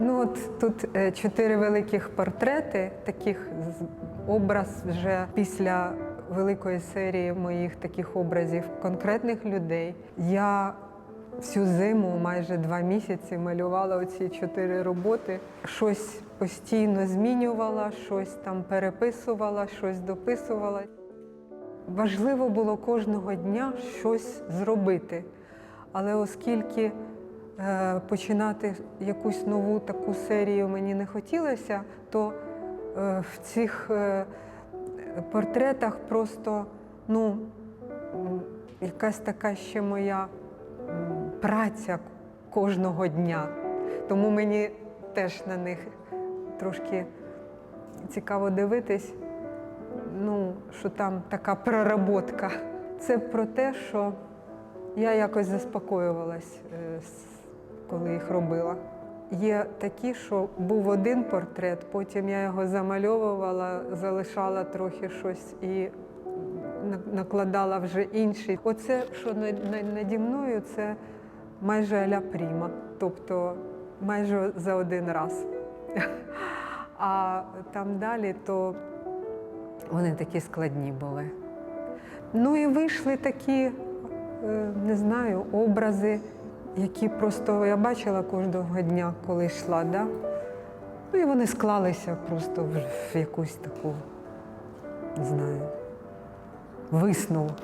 Ну от тут е, чотири великих портрети, таких образ вже після великої серії моїх таких образів конкретних людей. Я всю зиму, майже два місяці, малювала оці чотири роботи. Щось постійно змінювала, щось там переписувала, щось дописувала. Важливо було кожного дня щось зробити. Але оскільки починати якусь нову таку серію мені не хотілося, то е, в цих е, портретах просто ну, якась така ще моя праця кожного дня. Тому мені теж на них трошки цікаво дивитись ну, що там така проработка. Це про те, що я якось заспокоювалась, е, коли їх робила. Є такі, що був один портрет, потім я його замальовувала, залишала трохи щось і накладала вже інший. Оце, що на- на- наді мною, це майже аля пріма, тобто майже за один раз. А там далі то вони такі складні були. Ну і вийшли такі, е, не знаю, образи, які просто я бачила кожного дня, коли йшла. Да? Ну і вони склалися просто в, якусь таку, не знаю, висновок.